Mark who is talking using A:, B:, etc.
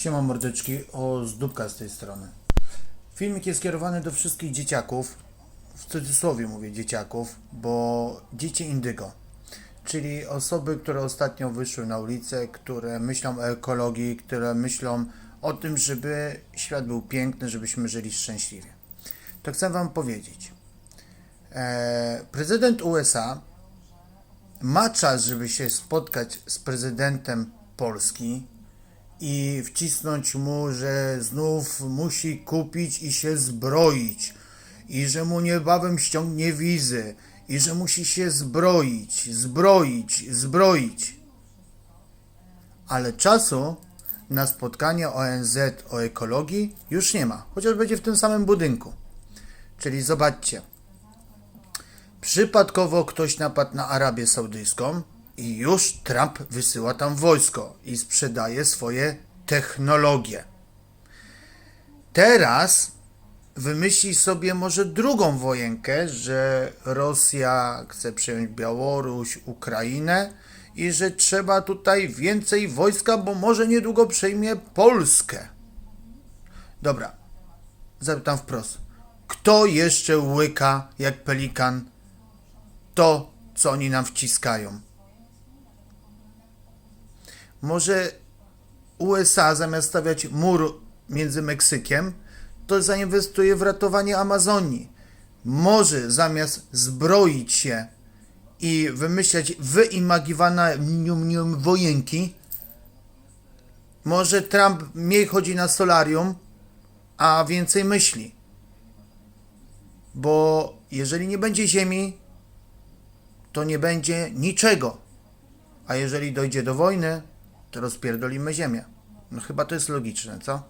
A: Siema mordeczki, o zdóbka z tej strony. Filmik jest skierowany do wszystkich dzieciaków, w cudzysłowie mówię dzieciaków, bo dzieci indygo, czyli osoby, które ostatnio wyszły na ulicę, które myślą o ekologii, które myślą o tym, żeby świat był piękny, żebyśmy żyli szczęśliwie. To chcę Wam powiedzieć. E, prezydent USA ma czas, żeby się spotkać z prezydentem Polski i wcisnąć mu, że znów musi kupić i się zbroić, i że mu niebawem ściągnie wizy, i że musi się zbroić, zbroić, zbroić. Ale czasu na spotkanie ONZ o ekologii już nie ma, chociaż będzie w tym samym budynku. Czyli zobaczcie, Przypadkowo ktoś napadł na Arabię Saudyjską i już Trump wysyła tam wojsko i sprzedaje swoje technologie. Teraz wymyśli sobie może drugą wojenkę, że Rosja chce przejąć Białoruś, Ukrainę i że trzeba tutaj więcej wojska, bo może niedługo przejmie Polskę. Dobra, zapytam wprost. Kto jeszcze łyka jak pelikan to, co oni nam wciskają. Może USA zamiast stawiać mur między Meksykiem, to zainwestuje w ratowanie Amazonii. Może zamiast zbroić się i wymyślać wyimagiwane wojenki, może Trump mniej chodzi na solarium, a więcej myśli. Bo jeżeli nie będzie ziemi, to nie będzie niczego. A jeżeli dojdzie do wojny, to rozpierdolimy ziemię. No chyba to jest logiczne, co?